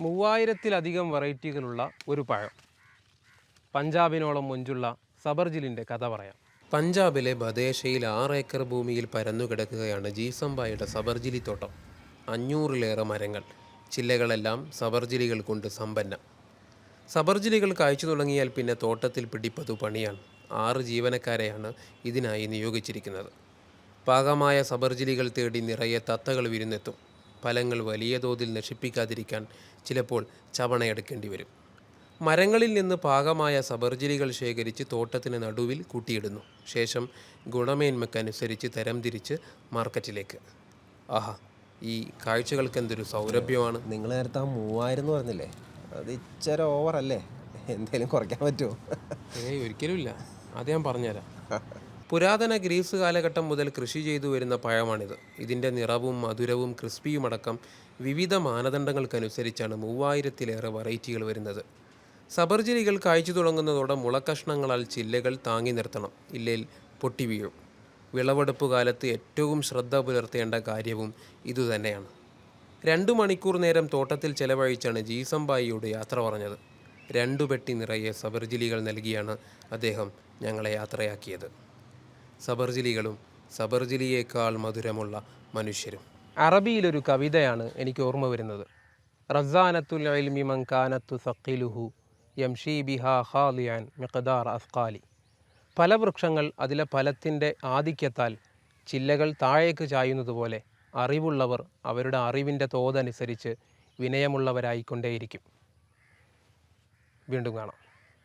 മൂവായിരത്തിലധികം വെറൈറ്റികളുള്ള ഒരു പഴം. പഞ്ചാബിനോളം മുഞ്ചുള്ള സബർജിലിന്റെ കഥ പറയാം. പഞ്ചാബിലെ ബദേശയിൽ ആറ് ഏക്കർ ഭൂമിയിൽ പരന്നുകിടക്കുകയാണ് ജീസംബായുടെ സബർജിലി തോട്ടം. അഞ്ഞൂറിലേറെ മരങ്ങൾ. ചില്ലകളെല്ലാം സബർജിലികൾ കൊണ്ട് സമ്പന്നം. സബർജിലികൾ കായ്ച്ചു തുടങ്ങിയാൽ പിന്നെ തോട്ടത്തിൽ പിടിപ്പതു പണിയാണ്. ആറ് ജീവനക്കാരെയാണ് ഇതിനായി നിയോഗിച്ചിരിക്കുന്നത്. പാകമായ സബർജിലികൾ തേടി നിറയെ തത്തകൾ വിരുന്നെത്തും. ഫലങ്ങൾ വലിയ തോതിൽ നശിപ്പിക്കാതിരിക്കാൻ ചിലപ്പോൾ ചവണയെടുക്കേണ്ടി വരും. മരങ്ങളിൽ നിന്ന് പാകമായ സബർജിലികൾ ശേഖരിച്ച് തോട്ടത്തിന് നടുവിൽ കൂട്ടിയിടുന്നു. ശേഷം ഗുണമേന്മയ്ക്കനുസരിച്ച് തരംതിരിച്ച് മാർക്കറ്റിലേക്ക്. ആഹാ ഈ കാഴ്ചകൾക്ക് എന്തൊരു സൗരഭ്യമാണ്. നിങ്ങൾ നേരത്തെ ആ മൂവായിരം എന്ന് പറഞ്ഞില്ലേ? അത് ഇച്ചിരി ഓവറല്ലേ എന്തേലും കുറയ്ക്കാൻ പറ്റുമോ? ഏയ് ഒരിക്കലും ഇല്ല. അത് ഞാൻ പറഞ്ഞുതരാം. പുരാതന ഗ്രീസ് കാലഘട്ടം മുതൽ കൃഷി ചെയ്തു വരുന്ന പഴമാണിത്. ഇതിന്റെ നിറവും മധുരവും ക്രിസ്പിയും അടക്കം വിവിധ മാനദണ്ഡങ്ങൾക്കനുസരിച്ചാണ് മൂവായിരത്തിലേറെ വെറൈറ്റികൾ വരുന്നത്. സബർജിലികൾ കായ്ച്ചു തുടങ്ങുന്നതോടെ മുളക്കഷ്ണങ്ങളാൽ ചില്ലകൾ താങ്ങി നിർത്തണം. ഇല്ലേൽ പൊട്ടി വീഴും. വിളവെടുപ്പ് കാലത്ത് ഏറ്റവും ശ്രദ്ധ പുലർത്തേണ്ട കാര്യവും ഇതുതന്നെയാണ് രണ്ടു മണിക്കൂർ നേരം തോട്ടത്തിൽ ചെലവഴിച്ചാണ് ജീസംബായിയോട് യാത്ര പറഞ്ഞത്. രണ്ടു പെട്ടി നിറയെ സബർജിലികൾ നൽകിയാണ് അദ്ദേഹം ഞങ്ങളെ യാത്രയാക്കിയത്. സബർജിലികളും സബർജിലിയേക്കാൾ മധുരമുള്ള മനുഷ്യരും. അറബിയിലൊരു കവിതയാണ് എനിക്ക് ഓർമ്മ വരുന്നത്. റസാനത്തുൽ ഇൽമി മങ്കാനത്തു സഖിലുഹു യംഷി ബിഹാ ഖാലിയാൻ മിഖദാർ അസ്കാലി ഫലവൃക്ഷങ്ങൾ അതിലെ ഫലത്തിന്റെ ആധിക്യത്താൽ ചില്ലകൾ താഴേക്ക് ചായുന്നതുപോലെ അറിവുള്ളവർ അവരുടെ അറിവിന്റെ തോതനുസരിച്ച് വിനയമുള്ളവരായിക്കൊണ്ടേയിരിക്കും. വീണ്ടും കാണാം.